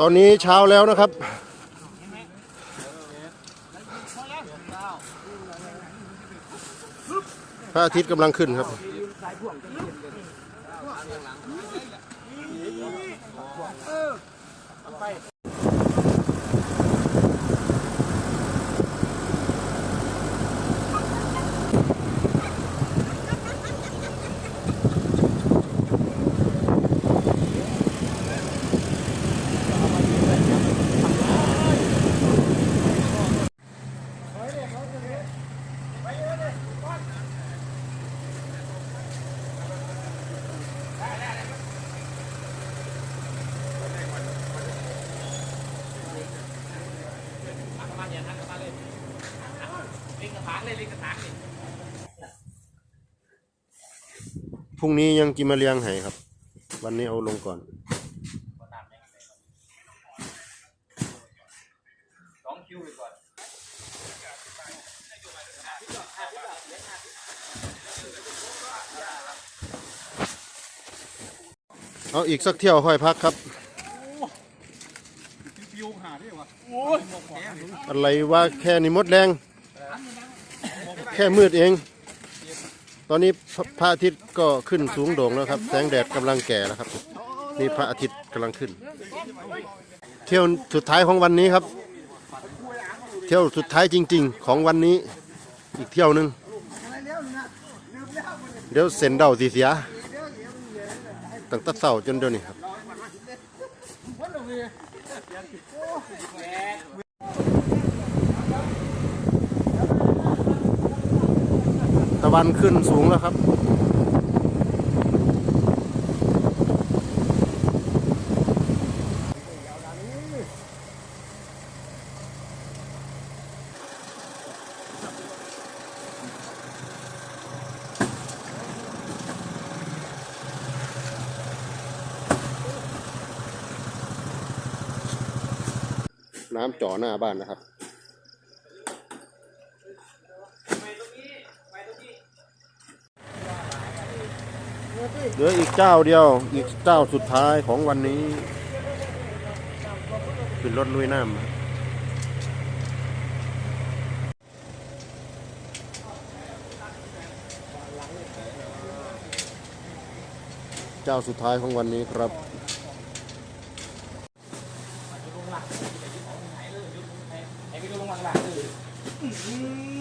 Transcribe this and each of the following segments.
ตอนนี้เช้าแล้วนะครับ พระอาทิตย์กำลังขึ้นครับ พรุ่งนี้ยังกินมาเลี้ยงให้ครับ วันนี้เอาลงก่อนสองคิวไปก่อนเอาอีกสักเที่ยวค่อยพักครับคิวหาได้วะอะไรว่าแค่นี้หมดแรง แค่มืดเอง ตอนนี้พระอาทิตย์ก็ขึ้นสูงโด่งแล้วครับ แสงแดดกำลังแก่แล้วครับ นี่พระอาทิตย์กำลังขึ้น เที่ยวสุดท้ายของวันนี้ครับ เที่ยวสุดท้ายจริง ๆ ของวันนี้ อีกเที่ยวหนึ่งเดี๋ยวเส้นเดาสีเสียตั้งแต่เสาจนเดี๋ยวนี้ครับ ตะวันขึ้นสูงแล้วครับ น้ำจ่อหน้าบ้านนะครับ เหลืออีกเจ้าเดียว อีกเจ้าสุดท้ายของวันนี้ขึ้นรถลุยน้ำเจ้าสุดท้ายของวันนี้ครับ ไอ้พี่ดูลงหลังหลังเลย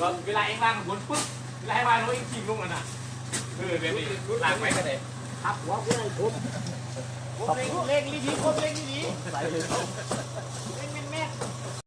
ก็เวลาเองล่างบนปุ๊บเวลาให้วางรถเองทิ้งลงอะนะเออเดี๋ยวนี้ล่างไปก็ได้ครับหัวกูได้ผมผมเล่งเล่งลีดีผมเล่งลีดีใส่เลยเล่ง